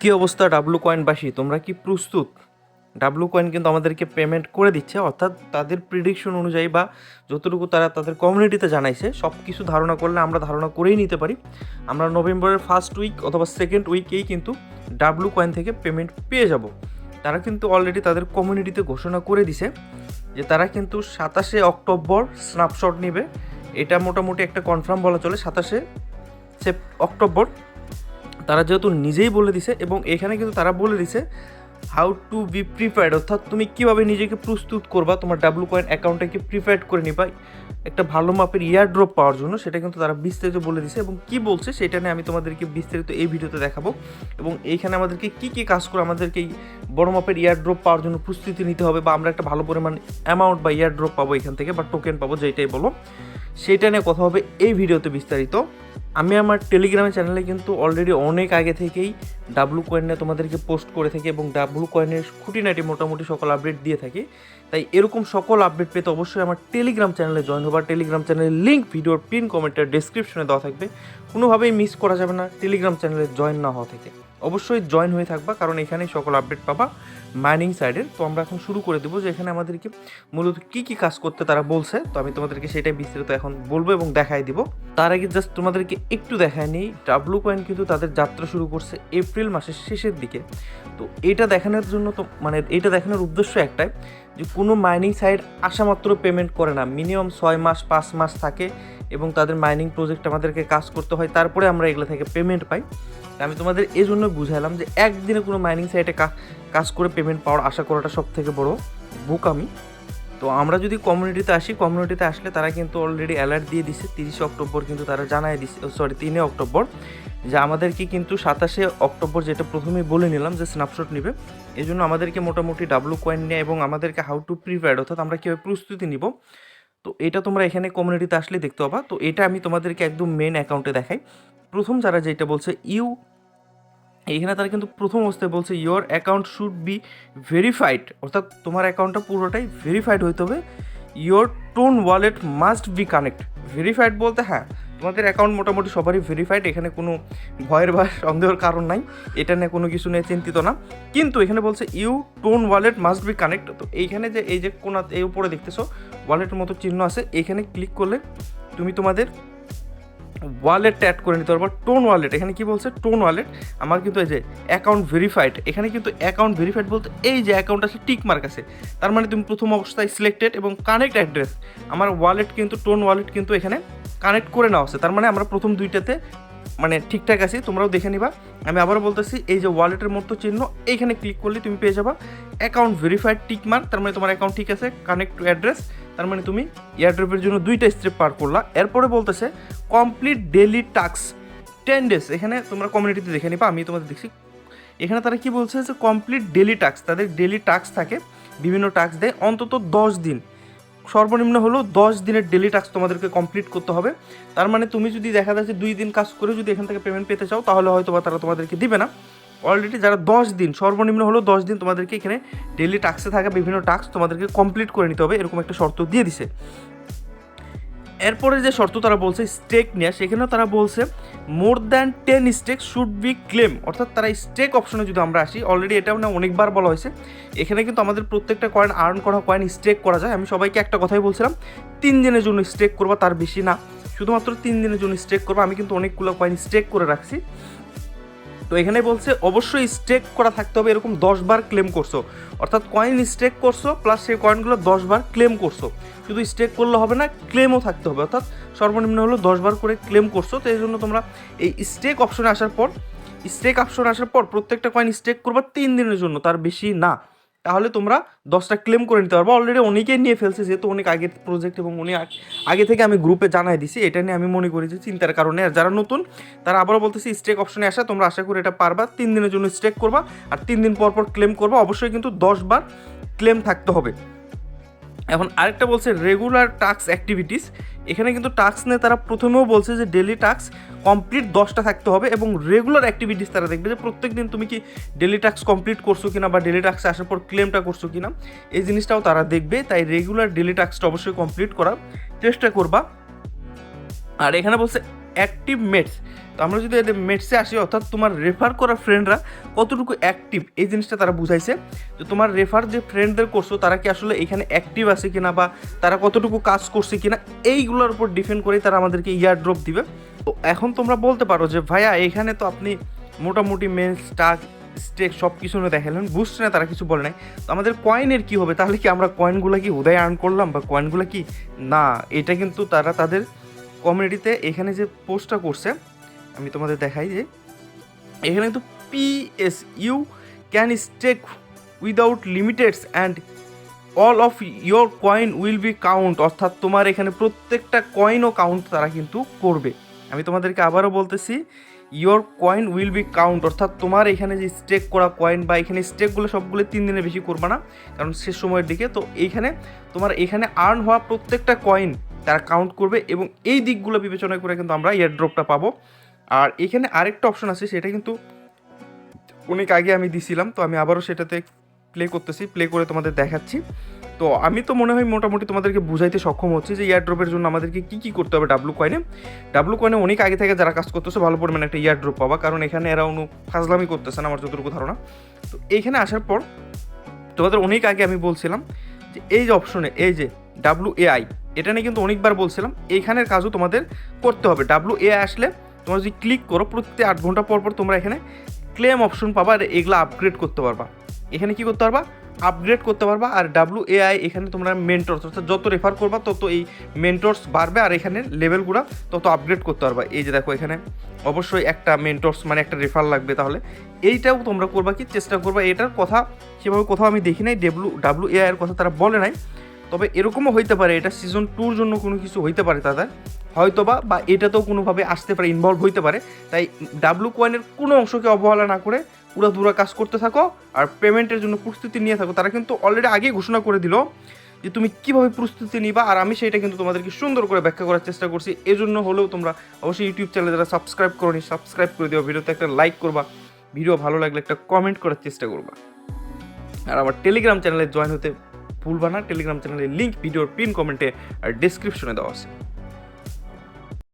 কী অবস্থা ডাব্লু কয়েনবাসী তোমরা কি প্রস্তুত? ডাব্লু কয়েন কিন্তু আমাদেরকে পেমেন্ট করে দিচ্ছে, অর্থাৎ তাদের প্রিডিকশন অনুযায়ী বা যতটুকু তারা তাদের কমিউনিটিতে জানাইছে সব কিছু ধারণা করলে আমরা ধারণা করেই নিতে পারি। আমরা নভেম্বরের ফার্স্ট উইক অথবা সেকেন্ড উইকেই কিন্তু ডাব্লু কয়েন থেকে পেমেন্ট পেয়ে যাব। তারা কিন্তু অলরেডি তাদের কমিউনিটিতে ঘোষণা করে দিছে যে তারা কিন্তু সাতাশে অক্টোবর স্ন্যাপশট নেবে। এটা মোটামুটি একটা কনফার্ম বলা চলে, সাতাশে সেপ অক্টোবর। তারা যেহেতু নিজেই বলে দিছে এবং এখানে কিন্তু তারা বলে দিছে হাউ টু বি প্রিপেয়ার্ড অর্থাৎ তুমি কীভাবে নিজেকে প্রস্তুত করবা, তোমার ডাব্লু কয়েন অ্যাকাউন্টটাকে প্রিপেয়ার্ড করে নিবা, একটা ভালো মাপের ইয়ার ড্রপ পাওয়ার জন্য, সেটা কিন্তু তারা বিস্তারিত বলে দিছে এবং কি বলছে সেটা নিয়ে আমি তোমাদেরকে বিস্তারিত এই ভিডিওতে দেখাবো এবং এইখানে আমাদেরকে কি কি কাজ করে আমাদেরকে এই বড় মাপের ইয়ার ড্রপ পাওয়ার জন্য প্রস্তুতি নিতে হবে বা আমরা একটা ভালো পরিমাণ অ্যামাউন্ট বা ইয়ার ড্রপ পাবো এখান থেকে বা টোকেন পাবো যেটাই বলো, সেটা নিয়ে কথা হবে এই ভিডিওতে বিস্তারিত। আমি আমার টেলিগ্রামের চ্যানেলে কিন্তু অলরেডি অনেক আগে থেকেই ডাব্লু কয়েনে তোমাদেরকে পোস্ট করে থাকি এবং ডাব্লু কয়েনের খুঁটিনাটি মোটামুটি সকল আপডেট দিয়ে থাকি। তাই এরকম সকল আপডেট পেতে অবশ্যই আমার টেলিগ্রাম চ্যানেলে জয়েন হবার টেলিগ্রাম চ্যানেলের লিঙ্ক ভিডিওর পিন কমেন্টের ডিসক্রিপশনে দেওয়া থাকবে। কোনোভাবেই মিস করা যাবে না। টেলিগ্রাম চ্যানেলে জয়েন না হওয়া থেকে। অবশ্যই জয়েন হয়ে থাকবা, কারণ এখানে সকল আপডেট পাবা মাইনিং সাইডের তো আমরা এখন শুরু করে দেবো যে এখানে আমাদেরকে মূলত কি কি কাজ করতে তারা বলছে। তো আমি তোমাদেরকে সেটাই বিস্তারিত এখন বলব এবং দেখাই দিব। তার আগে জাস্ট তোমাদেরকে একটু দেখায় নিই ডাব্লু কয়েন কিন্তু তাদের যাত্রা শুরু করছে এপ্রিল মাসের শেষের দিকে। তো এটা দেখানোর জন্য তো মানে এটা দেখানোর উদ্দেশ্য একটাই যে কোনো মাইনিং সাইট আসা মাত্র পেমেন্ট করে না। মিনিমাম ছয় মাস, পাঁচ মাস থাকে এবং তাদের মাইনিং প্রজেক্ট আমাদেরকে কাজ করতে হয়। তারপরে আমরা এগুলো থেকে পেমেন্ট পাই। আমি তোমাদের এই জন্য বুঝালাম যে একদিনে কোনো মাইনিং সাইটে কাজ করে পেমেন্ট পাওয়ার আশা করাটা সব থেকে বড় বুক আমি তো আমরা যদি কমিউনিটিতে আসি কমিউনিটিতে আসলে তারা কিন্তু অলরেডি অ্যালার্ট দিয়ে দিছে। তিরিশে অক্টোবর কিন্তু তারা জানায় দিছে সরি তিনে অক্টোবর। যে আমাদেরকে কিন্তু সাতাশে অক্টোবর যেটা প্রথমেই বলে নিলাম যে স্ন্যাপশট নেবে। এই জন্য আমাদেরকে মোটামুটি ডাব্লু কয়েন নিয়ে এবং আমাদেরকে হাউ টু প্রিপেয়ার্ড অর্থাৎ আমরা কীভাবে প্রস্তুতি নিব। তো এটা তোমরা এখানে কমিউনিটিতে আসলে দেখতে পাবা। তো এটা আমি তোমাদেরকে একদম মেন অ্যাকাউন্টে দেখাই। প্রথম যারা যেটা বলছে ইউ এইখানে তারা কিন্তু প্রথম অবস্থায় বলছে your account should be verified অর্থাৎ তোমার অ্যাকাউন্টটা পুরোটাই ভেরিফাইড হইতে হবে। Your TON wallet must be connect verified বলতে হ্যাঁ তোমাদের অ্যাকাউন্ট মোটামুটি সবারই ভেরিফাইড এখানে কোনো ভয়ের বা সন্দেহের কারণ নাই। এটা নিয়ে কোনো কিছু নিয়ে চিন্তিত না। কিন্তু এখানে বলছে you TON wallet must be connect তো এইখানে যে, এই যে কোনা, এই উপরে দেখতেছো ওয়ালেটের মতো চিহ্ন আছে। এখানে ক্লিক করলে তুমি তোমাদের ওয়ালেটটা অ্যাড করে নিতে পারব। টোন ওয়ালেট এখানে কি বলছে? টোন ওয়ালেট আমার কিন্তু এই যে অ্যাকাউন্ট ভেরিফাইড এখানে কিন্তু অ্যাকাউন্ট ভেরিফাইড বলতে এই যে অ্যাকাউন্ট আছে টিক মার্ক আছে। তার মানে তুমি প্রথম অবস্থায় সিলেক্টেড এবং কানেক্ট অ্যাড্রেস আমার ওয়ালেট কিন্তু টোন ওয়ালেট কিন্তু এখানে কানেক্ট করে নেওয়া আছে তার মানে আমরা প্রথম দুইটাতে মানে ঠিকঠাক আছি, তোমরাও দেখে নিবা। আমি আবারও বলতেছি, এই যে ওয়ালেটের মতো চিহ্ন, এইখানে ক্লিক করলে তুমি পেয়ে যাবা। অ্যাকাউন্ট ভেরিফাইড টিক মার্ক তার মানে তোমার অ্যাকাউন্ট ঠিক আছে কানেক্ট টু অ্যাড্রেস তার মানে তুমি এয়ারড্রপের জন্য দুইটা স্টেপ পার করলা। এরপরে বলতেছে complete daily task ten days এখানে তোমরা কমিউনিটিতে দেখে নিবা, আমি তোমাদের দেখছি। এখানে তারা কি বলছে যে কমপ্লিট ডেলি টাস্ক তাদের ডেলি টাস্ক থাকে, বিভিন্ন টাস্ক দেয়, অন্তত দশ দিন। সর্বনিম্ন হলো দশ দিনের ডেলি টাস্ক তোমাদেরকে কমপ্লিট করতে হবে। তার মানে তুমি যদি দেখা যাচ্ছে দুই দিন কাজ করে যদি এখান থেকে পেমেন্ট পেতে চাও, তাহলে হয়তো বা তারা তোমাদেরকে দিবে না। অলরেডি যারা দশ দিন, সর্বনিম্ন হলো দশ দিন তোমাদেরকে এখানে ডেলি টাস্কে থাকা বিভিন্ন টাস্ক তোমাদেরকে কমপ্লিট করে নিতে হবে, এরকম একটা শর্ত দিয়ে দিছে। এরপরে যে শর্ত তারা বলছে স্টেক নিয়ে, সেখানেও তারা বলছে more than ten stake should be claim অর্থাৎ তারা স্টেক অপশনে যদি আমরা আসি অলরেডি এটাও না অনেকবার বলা হয়েছে, এখানে কিন্তু আমাদের প্রত্যেকটা কয়েন আর্ন করা কয়েন স্টেক করা যায়। আমি সবাইকে একটা কথাই বলছিলাম, তিন দিনের জন্য স্টেক করবা তার বেশি না। শুধুমাত্র তিন দিনের জন্য স্টেক করবা, আমি কিন্তু অনেকগুলো কয়েন স্টেক করে রাখছি। তো এখানে বলছে, অবশ্যই স্টেক করা থাকতে হবে, এরকম দশবার ক্লেম করছ। অর্থাৎ কয়েন স্টেক করছ প্লাস সেই কয়েনগুলো দশবার ক্লেম করছ। শুধু স্টেক করলে হবে না ক্লেমও থাকতে হবে। অর্থাৎ সর্বনিম্ন হলো দশবার করে ক্লেম করছ, তো এই জন্য তোমরা এই স্টেক অপশনে আসার পর স্টেক অপশনে আসার পর প্রত্যেকটা কয়েন স্টেক করবার তিন দিনের জন্য, তার বেশি না। তাহলে তোমরা দশটা ক্লেম করে নিতে পারব। অলরেডি অনেকেই নিয়ে ফেলছে, যেহেতু অনেক আগের প্রজেক্ট এবং উনি আগে থেকে আমি গ্রুপে জানাই দিছি। এটা নিয়ে আমি মনে করি যে চিন্তার কারণে আর যারা নতুন, তারা আবারও বলতেছি স্টেক অপশনে আসা। তোমরা আশা করি এটা পারবা। তিন দিনের জন্য স্টেক করবা। আর তিন দিন পর পর ক্লেম করবা। অবশ্যই কিন্তু দশ বার ক্লেম থাকতে হবে। এখন আরেকটা বলছে রেগুলার টাক্স অ্যাক্টিভিটিস এখানে কিন্তু টাস্ক নিয়ে তারা প্রথমেও বলছে যে ডেলি টাক্স কমপ্লিট দশটা থাকতে হবে এবং রেগুলার অ্যাক্টিভিটিস তারা দেখবে যে প্রত্যেক দিন তুমি কি ডেলি টাক্স কমপ্লিট করছ কিনা বা ডেলি টাস্ক আসার পর ক্লেমটা করছ কিনা, এই জিনিসটাও তারা দেখবে। তাই রেগুলার ডেলি টাক্সটা অবশ্যই কমপ্লিট করার চেষ্টা করবা। আর এখানে বলছে অ্যাক্টিভ মেটস তো আমরা যদি এদের মেটসে আসি, অর্থাৎ তোমার রেফার করা ফ্রেন্ডরা কতটুকু অ্যাক্টিভ এই জিনিসটা তারা বুঝাইছে। যে তোমার রেফার যে ফ্রেন্ডদের করছ তারা কি আসলে এখানে অ্যাক্টিভ আছে কিনা বা তারা কতটুকু কাজ করছে কিনা, এইগুলোর উপর ডিপেন্ড করেই তারা আমাদেরকে ইয়ার ড্রপ দিবে। তো এখন তোমরা বলতে পারো যে, ভাইয়া, এখানে তো আপনি মোটামুটি মেন স্টাক স্টেক সব কিছু নিয়ে দেখালেন বুঝছে না তারা কিছু বলে নাই। তো আমাদের কয়েনের কি হবে? তাহলে কি আমরা কয়েনগুলো কি উদয় আর্ন করলাম বা কয়েনগুলো কি? না, এটা কিন্তু তারা তাদের কমিউনিটিতে এখানে যে পোস্টটা করছে, আমি তোমাদের দেখাই যে, এখানে কিন্তু P S you can stake without limiteds and all of your coin will be count অর্থাৎ তোমার এখানে প্রত্যেকটা কয়েনও কাউন্ট তারা কিন্তু করবে। আমি তোমাদেরকে আবারও বলতেছি your coin will be count অর্থাৎ তোমার এখানে যে স্টেক করা কয়েন বা এখানে স্টেকগুলো সবগুলো তিন দিনের বেশি করবে না, কারণ শেষ সময়ের দিকে। তো এইখানে তোমার এখানে আর্ন হওয়া প্রত্যেকটা কয়েন তারা কাউন্ট করবে এবং এই দিকগুলো বিবেচনা করে কিন্তু আমরা ইয়ার ড্রপটা পাবো। আর এখানে আরেকটা অপশন আছে, সেটা কিন্তু অনেক আগে আমি দিছিলাম, তো আমি আবারও সেটাতে প্লে করতেছি প্লে করে তোমাদের দেখাচ্ছি। তো আমি তো মনে হয় মোটামুটি তোমাদেরকে বুঝাইতে সক্ষম হচ্ছে যে ইয়ার ড্রপের জন্য আমাদেরকে কী কী করতে হবে ডাব্লু কয়েনে ডাব্লু কয়েনে অনেক আগে থেকে যারা কাজ করতেছে ভালো পরিমাণে একটা ইয়ার ড্রপ পাবা, কারণ এখানে এরা অনু ফাজলামি করতেছে না, আমার যতটুকু ধারণা। তো এইখানে আসার পর তোমাদের অনেক আগে আমি বলছিলাম যে এই যে অপশনে এই যে ডাব্লু এআই এটা নিয়ে কিন্তু অনেকবার বলছিলাম, এইখানের কাজও তোমাদের করতে হবে। ডাব্লু এআই আসলে তোমরা যদি ক্লিক করো, প্রত্যেক আট ঘণ্টা পর পর তোমরা এখানে ক্লেম অপশন পাবা আর এগুলো আপগ্রেড করতে পারবা। এখানে কি করতে পারবা? আপগ্রেড করতে পারবা আর ডাব্লু এআই এখানে তোমরা মেন্টরস অর্থাৎ যত রেফার করবা, তত এই মেন্টরস বাড়বে আর এখানে লেভেলগুলো তত আপগ্রেড করতে পারবা। এই যে দেখো এখানে অবশ্যই একটা মেন্টরস মানে একটা রেফার লাগবে তাহলে। এইটাও তোমরা করবা কি, চেষ্টা করবা। এটার কথা সেভাবে কোথাও আমি দেখি নাই ডাব্লু ডাব্লু এআই এর কথা তারা বলে নাই। তবে এরকমও হইতে পারে, এটা সিজন টুর জন্য কোনো কিছু হইতে পারে তাদের হয়তোবা বা এটাতেও কোনোভাবে আসতে পারে ইনভলভ হইতে পারে। তাই ডাব্লু কয়েনের কোনো অংশকে অবহেলা না করে পুরো দূরা কাজ করতে থাকো আর পেমেন্টের জন্য প্রস্তুতি নিয়ে থাকো। তারা কিন্তু অলরেডি আগেই ঘোষণা করে দিল যে তুমি কীভাবে প্রস্তুতি নিবা আর আমি সেটা কিন্তু তোমাদেরকে সুন্দর করে ব্যাখ্যা করার চেষ্টা করছি। এজন্য হলেও তোমরা অবশ্যই ইউটিউব চ্যানেলে যারা সাবস্ক্রাইব করনি সাবস্ক্রাইব করে দিও। ভিডিওতে একটা লাইক করবা। ভিডিও ভালো লাগলে একটা কমেন্ট করার চেষ্টা করবা। আর আমার টেলিগ্রাম চ্যানেলে জয়েন হতে ভুলবা না টেলিগ্রাম চ্যানেলের লিঙ্ক ভিডিওর পিন কমেন্টে আর ডিসক্রিপশনে দেওয়া আছে।